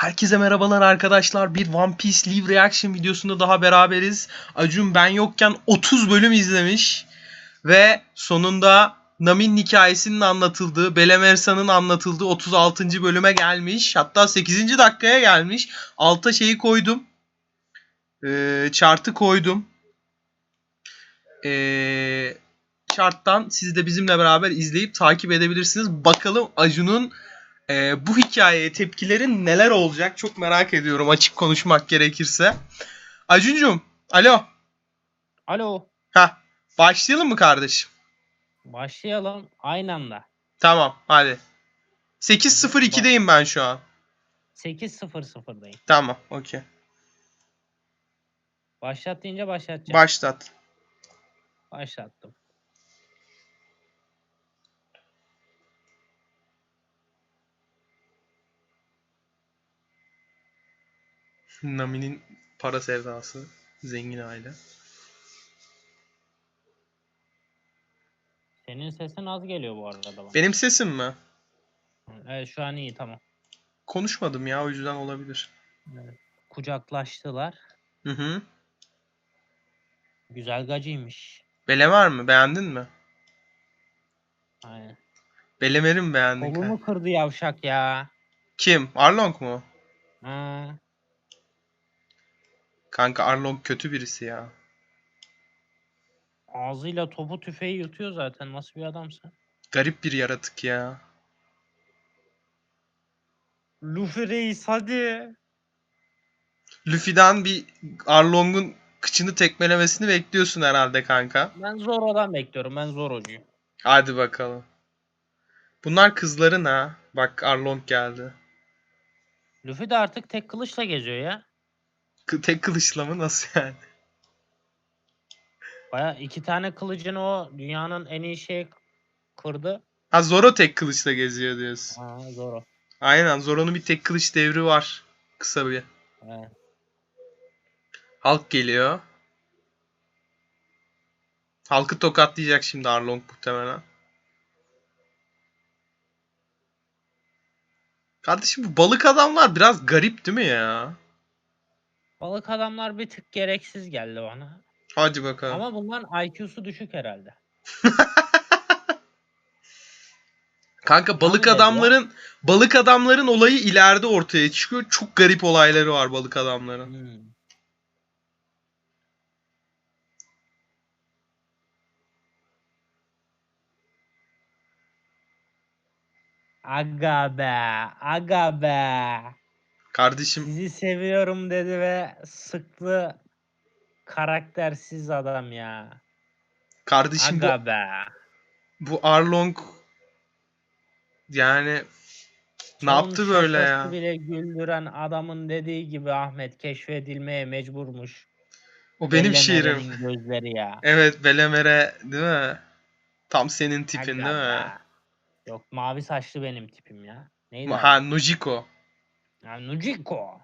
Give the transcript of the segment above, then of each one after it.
Herkese merhabalar arkadaşlar. Bir One Piece Live Reaction videosunda daha beraberiz. Acun ben yokken 30 bölüm izlemiş. Ve sonunda Nami'nin hikayesinin anlatıldığı, Belemersa'nın anlatıldığı 36. bölüme gelmiş. Hatta 8. dakikaya gelmiş. Alta şeyi koydum. Ee, chart'ı koydum. Ee, chart'tan siz de bizimle beraber izleyip takip edebilirsiniz. Bakalım Acun'un ee, bu hikayeye tepkilerin neler olacak çok merak ediyorum açık konuşmak gerekirse. Acuncum, alo. Alo. Ha, başlayalım mı kardeşim? Başlayalım aynı anda. Tamam, hadi. 8.02'deyim ben şu an. 8.00'dayım. Tamam, okey. Başlat deyince başlatacağım. Başlat. Başlattım. Nami'nin para sevdası. Zengin aile. Senin sesin az geliyor bu arada bana. Benim sesim mi? Evet şu an iyi tamam. Konuşmadım ya o yüzden olabilir. Kucaklaştılar. Hı hı. Güzel gacıymış. Belemer mi? Beğendin mi? Aynen. Belemer'i mi beğendin? Kolumu kırdı yavşak ya. Kim? Arlong mu? Ha. Kanka Arlong kötü birisi ya. Ağzıyla topu tüfeği yutuyor zaten. Nasıl bir adamsın? Garip bir yaratık ya. Luffy reis hadi. Luffy'den bir Arlong'un kıçını tekmelemesini bekliyorsun herhalde kanka. Ben Zoro'dan bekliyorum. Ben Zoro'cuyum. Hadi bakalım. Bunlar kızların ha. Bak Arlong geldi. Luffy de artık tek kılıçla geziyor ya. Tek kılıçla mı nasıl yani? Baya iki tane kılıcını o dünyanın en iyi şeyi kırdı. Ha Zoro tek kılıçla geziyor diyorsun. Ha Zoro. Aynen Zoro'nun bir tek kılıç devri var. Kısa bir. Evet. Halk geliyor. Halkı tokatlayacak şimdi Arlong muhtemelen. Kardeşim bu balık adamlar biraz garip değil mi ya? Balık adamlar bir tık gereksiz geldi bana. Hadi bakalım. Ama bunların IQ'su düşük herhalde. Kanka balık Tahmin et ya. adamların balık adamların olayı ileride ortaya çıkıyor. Çok garip olayları var balık adamların. Hmm. Aga be, aga be. Kardeşim Sizi seviyorum dedi ve sıktı karaktersiz adam ya. kardeşim bu, Aga be. bu Arlong yani ne yaptı böyle şakası ya? bile güldüren adamın dediği gibi Ahmet keşfedilmeye mecburmuş. O benim Bellemere'nin şiirim. gözleri ya. Evet Belemere değil mi? Tam senin tipin Aga değil mi? be. Yok mavi saçlı benim tipim ya. Neydi Ha adı? Ya, Nujiko.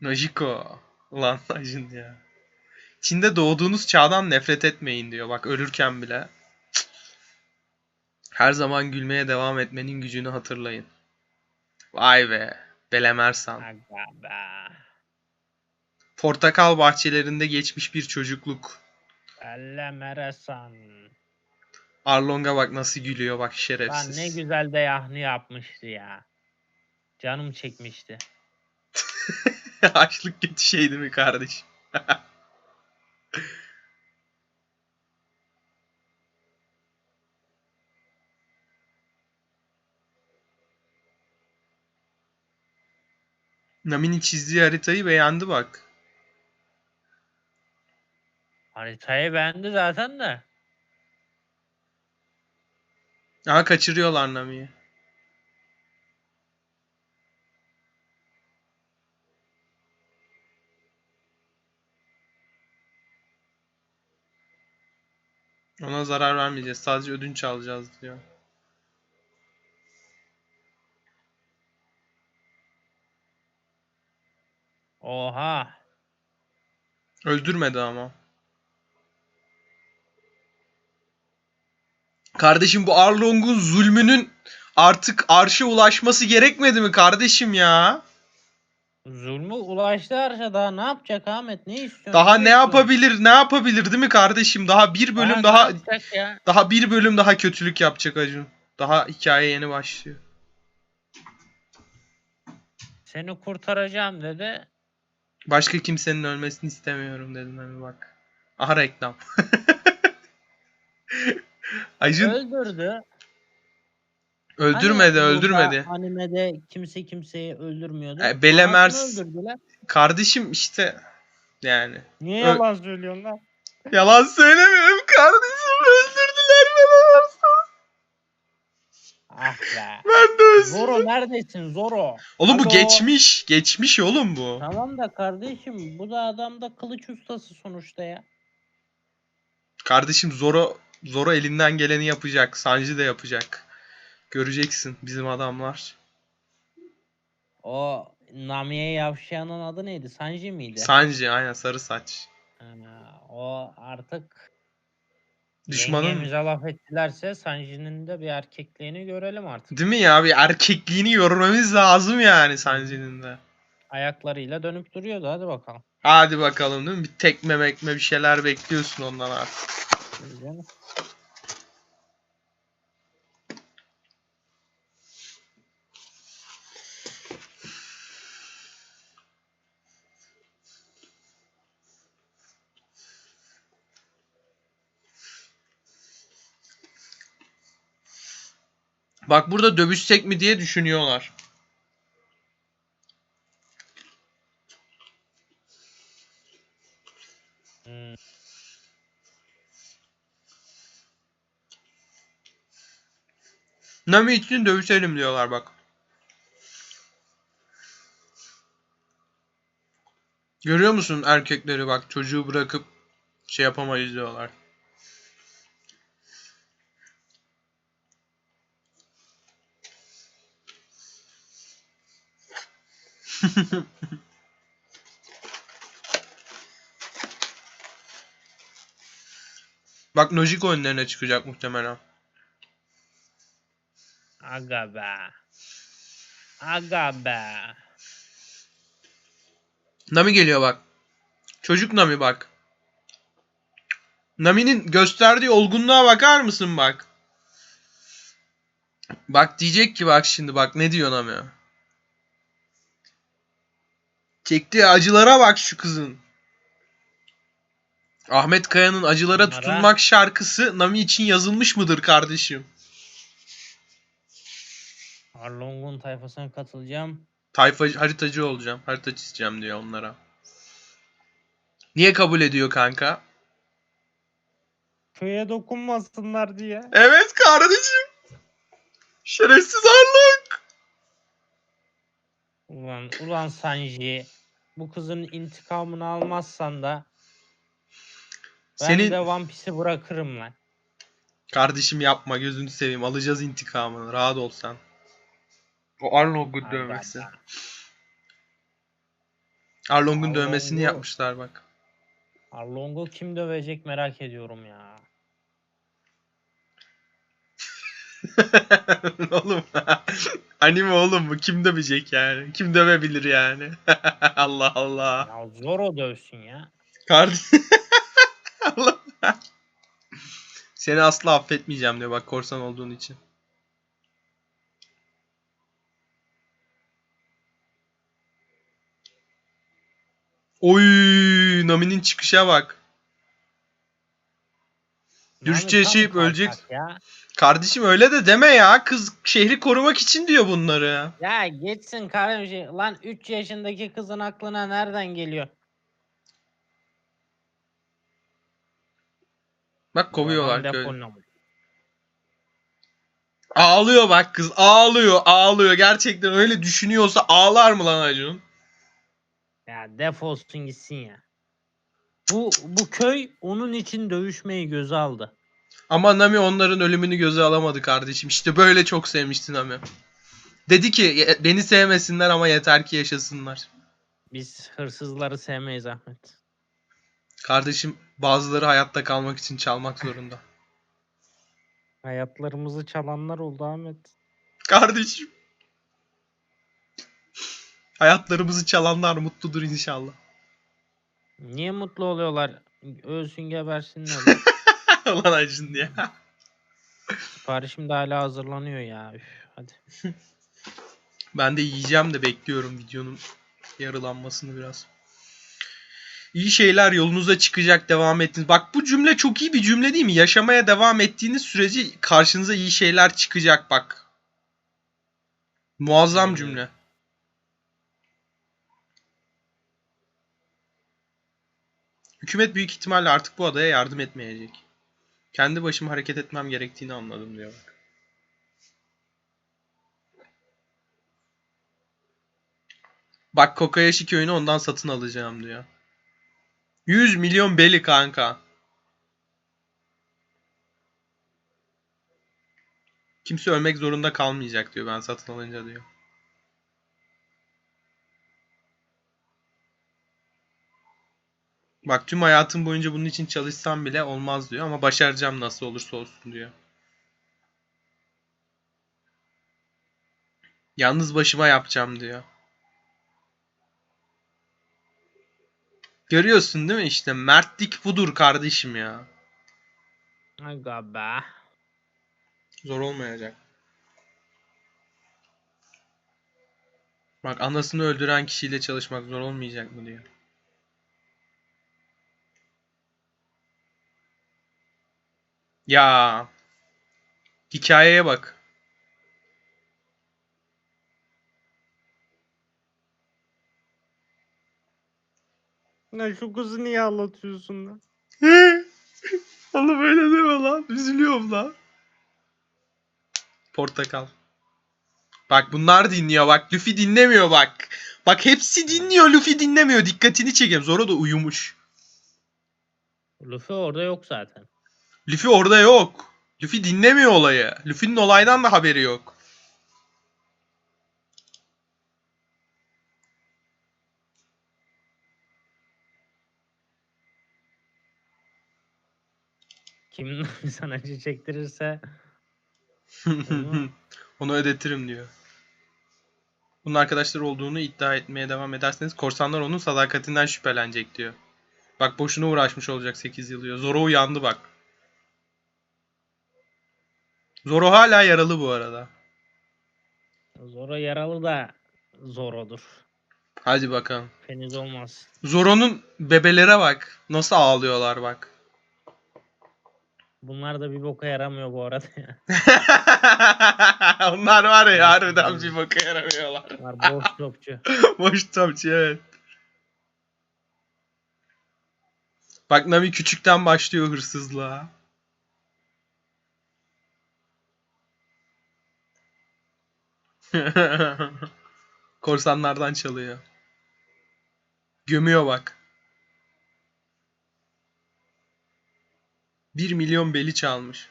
Nojiko. Ulan Ajin ya. Çin'de doğduğunuz çağdan nefret etmeyin diyor. Bak ölürken bile. Cık. Her zaman gülmeye devam etmenin gücünü hatırlayın. Vay be. Belemersan. Aga be. Portakal bahçelerinde geçmiş bir çocukluk. Ellemeresan. Arlong'a bak nasıl gülüyor bak Lan şerefsiz. ne güzel de yahni yapmıştı ya. Canım çekmişti. Açlık kötü şey değil mi kardeşim? Nami'nin çizdiği haritayı beğendi bak. Haritayı beğendi zaten de. Aha kaçırıyorlar Nami'yi. Ona zarar vermeyeceğiz. Sadece ödünç alacağız diyor. Oha. Öldürmedi ama. Kardeşim bu Arlong'un zulmünün artık arşa ulaşması gerekmedi mi kardeşim ya? Zulmü ulaştı Arşa daha ne yapacak Ahmet? Ne istiyorsun? Daha ne yapabilir? Ne yapabilir değil mi kardeşim? Daha bir bölüm ne daha yapacak ya? daha bir bölüm daha kötülük yapacak Acun. Daha hikaye yeni başlıyor. Seni kurtaracağım dedi. Başka kimsenin ölmesini istemiyorum dedim hani bak. Aha reklam. Acun Öldürdü. Öldürmedi, Hani öldürmedi. Animede kimse kimseyi öldürmüyordu. E, Belemers-. Kardeşim işte yani Niye yalan söylüyorsun lan? yalan söylemiyorum kardeşim öldürdüler beni. Ah be. Ben de özledim. Zoro neredesin Zoro? Oğlum bu Alo. geçmiş. Geçmiş oğlum bu. Tamam da kardeşim bu da adam da kılıç ustası sonuçta ya. Kardeşim Zoro Zoro elinden geleni yapacak. Sanji de yapacak. Göreceksin bizim adamlar. O Nami'ye yavşayanın adı neydi? Sanji miydi? Sanji aynen sarı saç. Ana, o artık Düşmanın yengemize laf ettilerse Sanji'nin de bir erkekliğini görelim artık. değil mi ya? Bir erkekliğini görmemiz lazım yani Sanji'nin de. Ayaklarıyla dönüp duruyordu hadi bakalım. Hadi bakalım değil mi? Bir tekme mekme bir şeyler bekliyorsun ondan artık. Canım. Bak burada dövüşsek mi diye düşünüyorlar. Hmm. Nami için dövüşelim diyorlar bak. Görüyor musun erkekleri bak çocuğu bırakıp şey yapamayız diyorlar. Bak Nojiko önlerine çıkacak muhtemelen. Aga be. Aga be. Nami geliyor bak. Çocuk Nami bak. Nami'nin gösterdiği olgunluğa bakar mısın bak. Bak diyecek ki bak şimdi bak ne diyor Nami. Çektiği acılara bak şu kızın. Ahmet Kaya'nın acılara Bunlara- tutunmak şarkısı Nami için yazılmış mıdır kardeşim? Arlong'un tayfasına katılacağım. Tayfa haritacı olacağım. Harita çizeceğim diyor onlara. Niye kabul ediyor kanka? Köye dokunmasınlar diye. Evet kardeşim. Şerefsiz Arlong. Ulan, ulan Sanji. Bu kızın intikamını almazsan da ben Senin de One Piece'i bırakırım lan. kardeşim yapma gözünü seveyim. Alacağız intikamını. Rahat ol sen. O Arlong'un dövmesi. be. Arlong'un dövmesini yapmışlar bak. Arlong'u kim dövecek merak ediyorum ya. oğlum. Anime oğlum bu kim dövecek yani? Kim dövebilir yani? Allah Allah. Ya Zoro dövsün ya. Kardeşim. Allah. Seni asla affetmeyeceğim diyor bak korsan olduğun için. Oy, Nami'nin çıkışa bak. Tam yaşayıp ölecek. Ya. Kardeşim öyle de deme ya. Kız şehri korumak için diyor bunları. ya geçsin kardeşim. Lan 3 yaşındaki kızın aklına nereden geliyor? Bak kovuyorlar. Ağlıyor bak kız. Ağlıyor, ağlıyor. Gerçekten öyle düşünüyorsa ağlar mı lan Acun? Ya defolsun gitsin ya. Bu bu köy onun için dövüşmeyi göze aldı. Ama Nami onların ölümünü göze alamadı kardeşim. İşte böyle çok sevmişti Nami. Dedi ki "Ye- beni sevmesinler ama yeter ki yaşasınlar. Biz hırsızları sevmeyiz Ahmet. Kardeşim bazıları hayatta kalmak için çalmak zorunda. Hayatlarımızı çalanlar oldu Ahmet. Kardeşim. Hayatlarımızı çalanlar mutludur inşallah. Niye mutlu oluyorlar? Ölsün gebersinler. Ulan acın diye. Siparişim de hala hazırlanıyor ya. Üf, hadi. Ben de yiyeceğim de bekliyorum videonun yarılanmasını biraz. İyi şeyler yolunuza çıkacak devam ettiniz. Bak bu cümle çok iyi bir cümle değil mi? Yaşamaya devam ettiğiniz sürece karşınıza iyi şeyler çıkacak bak. Muazzam cümle. Hükümet büyük ihtimalle artık bu adaya yardım etmeyecek. Kendi başıma hareket etmem gerektiğini anladım diyor bak. Bak Kokoyashi köyünü ondan satın alacağım diyor. 100 milyon beli kanka. Kimse ölmek zorunda kalmayacak diyor ben satın alınca diyor. Bak tüm hayatım boyunca bunun için çalışsam bile olmaz diyor ama başaracağım nasıl olursa olsun diyor. Yalnız başıma yapacağım diyor. Görüyorsun değil mi işte mertlik budur kardeşim ya. Aga be. Zor olmayacak. Bak anasını öldüren kişiyle çalışmak zor olmayacak mı diyor. Ya. Hikayeye bak. Ne şu kızı niye anlatıyorsun lan? Oğlum öyle deme lan. Üzülüyorum lan. Portakal. Bak bunlar dinliyor bak. Luffy dinlemiyor bak. Bak hepsi dinliyor. Luffy dinlemiyor. Dikkatini çekeyim. Zoro da uyumuş. Luffy orada yok zaten. Luffy orada yok. Luffy dinlemiyor olayı. Luffy'nin olaydan da haberi yok. Kim sana acı çektirirse Onu ödetirim diyor. Bunun arkadaşlar olduğunu iddia etmeye devam ederseniz korsanlar onun sadakatinden şüphelenecek diyor. Bak boşuna uğraşmış olacak 8 yıl diyor. Zoro uyandı bak. Zoro hala yaralı bu arada. Zoro yaralı da Zoro'dur. Hadi bakalım. Feniz olmaz. Zoro'nun bebelere bak. Nasıl ağlıyorlar bak. Bunlar da bir boka yaramıyor bu arada ya. Onlar var ya harbiden bir boka yaramıyorlar. Bunlar boş topçu. Boş topçu evet. Bak Nami küçükten başlıyor hırsızlığa. Korsanlardan çalıyor. Gömüyor bak. 1 milyon beli çalmış.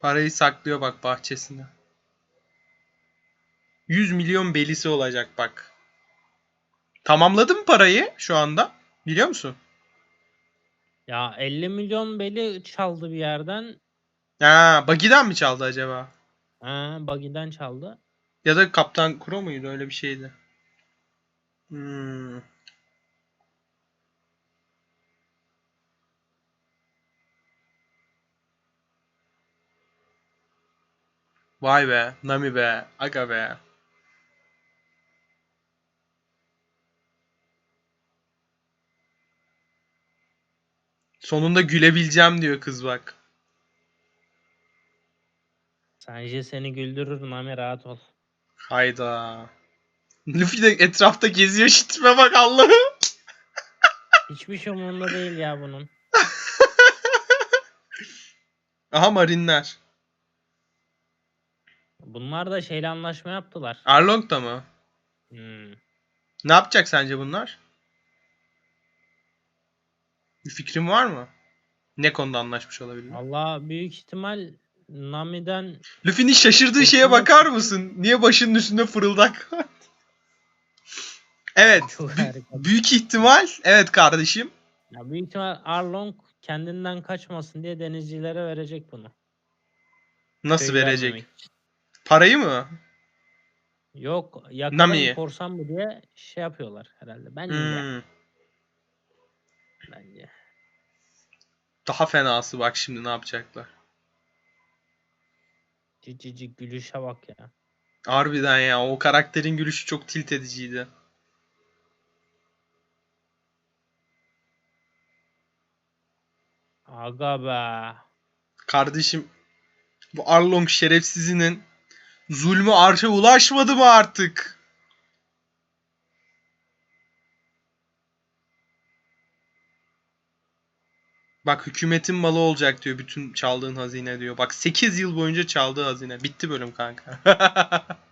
Parayı saklıyor bak bahçesinde. 100 milyon belisi olacak bak. Tamamladı mı parayı şu anda? Biliyor musun? Ya 50 milyon beli çaldı bir yerden. Ha, Buggy'den mi çaldı acaba? Ha, Buggy'den çaldı. Ya da Kaptan Kuro muydu? Öyle bir şeydi. Hmm. Vay be, Nami be, aga be. Sonunda gülebileceğim diyor kız bak. Sence seni güldürür Nami rahat ol. Hayda. Luffy de etrafta geziyor şitime bak Allah'ım. Hiçbir şey umurunda değil ya bunun. Aha marinler. Bunlar da şeyle anlaşma yaptılar. Arlong da mı? Hmm. Ne yapacak sence bunlar? Bir fikrin var mı? Ne konuda anlaşmış olabilir? Valla büyük ihtimal Nami'den Luffy'nin şaşırdığı şeye bakar mısın? Niye başının üstünde fırıldak var? evet. Büyük ihtimal. Evet kardeşim. Ya büyük ihtimal Arlong kendinden kaçmasın diye denizcilere verecek bunu. Nasıl Köyü verecek? vermemek için. Parayı mı? Yok yakalayın korsan mı diye şey yapıyorlar herhalde. Bence Hmm. Bence. Daha fenası bak şimdi ne yapacaklar. Cici gülüşe bak ya. Harbiden ya o karakterin gülüşü çok tilt ediciydi. Aga be. Kardeşim bu Arlong şerefsizinin zulmü arşa ulaşmadı mı artık? Bak hükümetin malı olacak diyor bütün çaldığın hazine diyor. Bak 8 yıl boyunca çaldığı hazine. Bitti bölüm kanka.